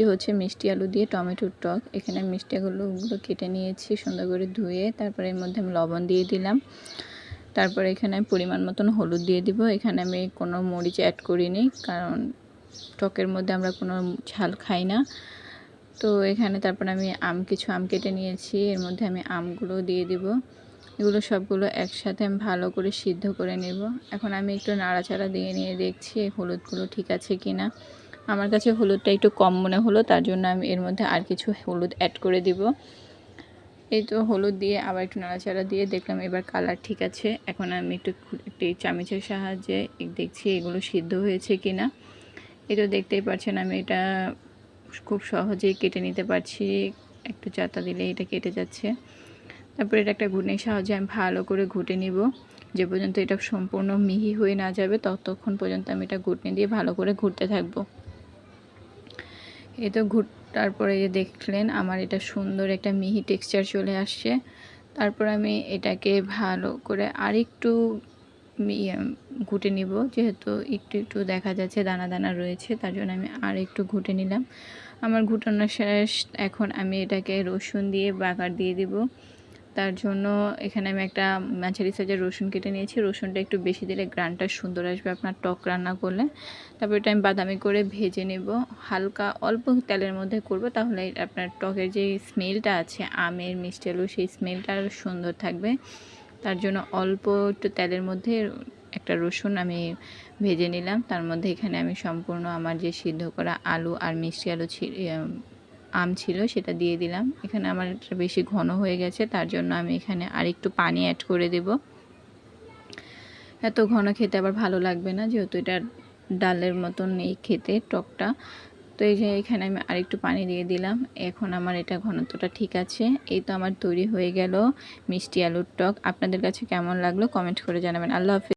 রেসিপিটি হচ্ছে মিষ্টি আলু দিয়ে টমেটোর টক। এখানে মিষ্টি আলুগুলো কেটে নিয়েছি, সুন্দর করে ধুয়ে, তারপরে এর মধ্যে আমি লবণ দিয়ে দিলাম। তারপরে এখানে পরিমাণ মতন হলুদ দিয়ে দিব। এখানে আমি কোনো মরিচ অ্যাড করিনি, কারণ টকের মধ্যে আমরা কোনো ঝাল খাই না। তো এখানে তারপর আমি আম, কিছু আম কেটে নিয়েছি। এর মধ্যে আমি আমগুলো দিয়ে দিব। এগুলো সবগুলো একসাথে আমি ভালো করে সিদ্ধ করে নেব। এখন আমি একটু নাড়াচাড়া দিয়ে নিয়ে দেখছি হলুদগুলো ঠিক আছে কি না আমার কাছে হলুদটা একটু কম মনে হলো, তার জন্য আমি এর মধ্যে আর কিছু হলুদ অ্যাড করে দিব। এই তো হলুদ দিয়ে আবার একটু নাড়াচাড়া দিয়ে দেখলাম এবার কালার ঠিক আছে। এখন আমি একটু একটি চামিচের সাহায্যে দেখছি এগুলো সিদ্ধ হয়েছে কি না এই তো দেখতেই পাচ্ছেন আমি এটা খুব সহজেই কেটে নিতে পারছি। একটু চাতা দিলে এটা কেটে যাচ্ছে। তারপরে এটা একটা ঘুটনির সাহায্যে আমি ভালো করে ঘুটে নিব। যে পর্যন্ত এটা সম্পূর্ণ মিহি হয়ে না যাবে, ততক্ষণ পর্যন্ত আমি এটা ঘুটনি দিয়ে ভালো করে ঘুরতে থাকব। এই তো ঘুরটার পরে যে দেখলেন আমার এটা সুন্দর একটা মিহি টেক্সচার চলে আসছে। তারপর আমি এটাকে ভালো করে আরেকটু ঘুটে নিব। যেহেতু একটু একটু দেখা যাচ্ছে দানা দানা রয়েছে, তার জন্য আমি আর একটু ঘুটে নিলাম। আমার ঘুটানো শেষ। এখন আমি এটাকে রসুন দিয়ে বাগার দিয়ে দিব। তার জন্য এখানে আমি একটা মাঝারি সাইজের রসুন কেটে নিয়েছি। রসুনটা একটু বেশি দিলে গ্রানটা সুন্দর আসবে আপনার টক রান্না করলে। তারপর এটা আমি বাদামি করে ভেজে নেব। হালকা অল্প তেলের মধ্যে করব তাহলে আপনার টকের যে স্মেলটা আছে, আমের মিষ্টি আলু সেই স্মেলটা আরও সুন্দর থাকবে। তার জন্য অল্প একটু তেলের মধ্যে একটা রসুন আমি ভেজে নিলাম। তার মধ্যে এখানে আমি সম্পূর্ণ আমার যে সিদ্ধ করা আলু আর মিষ্টি আলু আম ছিল, সেটা দিয়ে দিলাম। এখানে আমার বেশি ঘন হয়ে গেছে, তার জন্য আমি এখানে আর একটু পানি অ্যাড করে দেব। এত ঘন খেতে আবার ভালো লাগবে না, যেহেতু এটা ডালের মতন এই খেতে, টকটা। তো এই যে এখানে আমি আরেকটু পানি দিয়ে দিলাম। এখন আমার এটা ঘনত্বটা ঠিক আছে। এই তো আমার তৈরি হয়ে গেল মিষ্টি আলুর টক। আপনাদের কাছে কেমন লাগল কমেন্ট করে জানাবেন। আল্লাহ হাফিজ।